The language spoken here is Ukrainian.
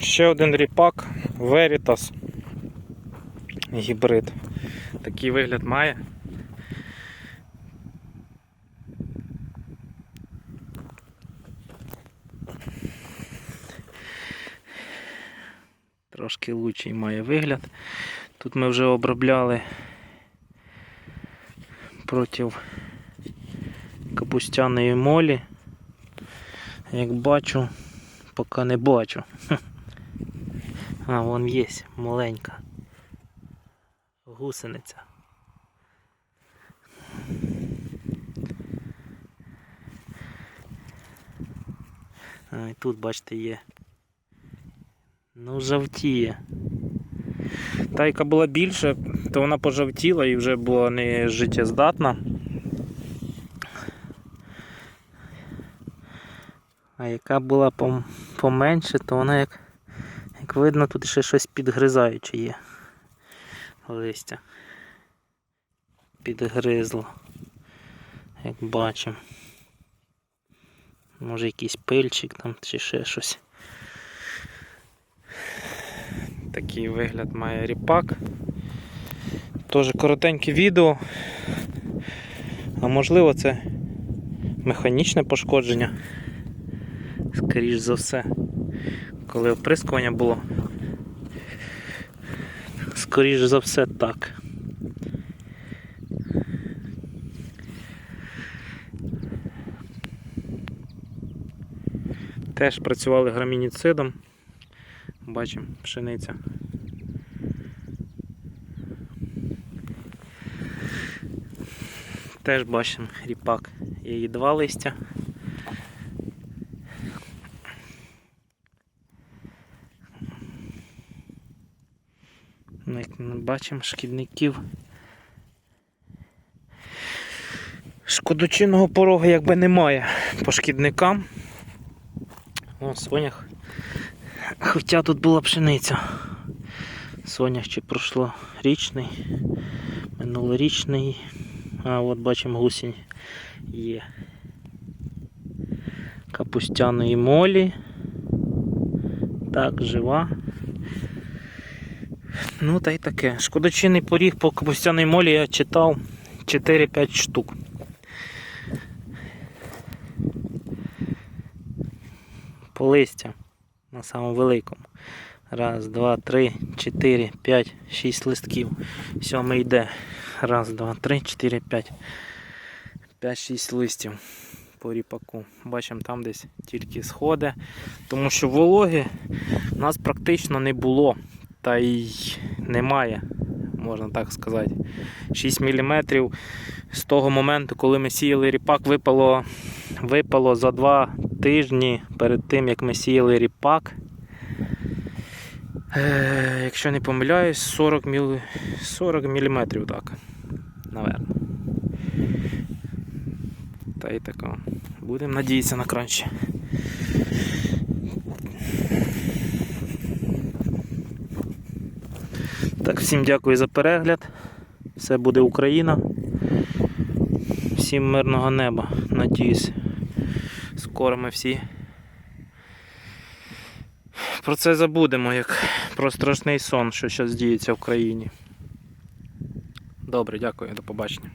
Ще один ріпак Veritas гібрид. Такий вигляд має. Трошки лучший має вигляд. Тут ми вже обробляли проти капустяної молі. Як бачу, поки не бачу. А, вон є маленька гусениця. А, і тут, бачите, є. Ну, жовтіє. Та, яка була більша, то вона пожовтіла і вже була не життєздатна. А яка була пом- поменше, то вона як, як видно, тут ще щось підгризаюче є. Листя. Підгризло. Як бачимо. Може якийсь пильчик там чи ще щось. Такий вигляд має ріпак. Теж коротеньке відео. А можливо це механічне пошкодження. Скоріш за все, коли оприскування було. Скоріш за все так. Теж працювали грамініцидом. Бачимо пшениця. Теж бачимо ріпак. Її два листя. Ну, Як ми бачимо, шкідників. Шкодочинного порогу якби немає по шкідникам. О, сонях. Хоча тут була пшениця. Сонях ще пройшло річний, минулорічний. А от бачимо гусінь є. Капустяної молі. Так, жива. Ну та й таке. Шкодочинний поріг по капустяної молі я читав 4-5 штук. По листя на самому великому. Раз, два, три, чотири, п'ять, шість листків. Сьомий йде. Раз, два, три, чотири, п'ять. П'ять-шість листів по ріпаку. Бачимо там десь тільки сходи. Тому що вологи у нас практично не було. Та й немає, можна так сказати. 6 мм з того моменту, коли ми сіяли ріпак, випало, випало за два тижні перед тим, як ми сіяли ріпак. Е, якщо не помиляюсь, 40 мм, 40 мм так. Наверно. Та й тако. Будемо надіятися на краще. Так, всім дякую за перегляд. Все буде Україна. Всім мирного неба. Надіюсь, скоро ми всі про це забудемо, як про страшний сон, що зараз діється в країні. Добре, дякую, до побачення.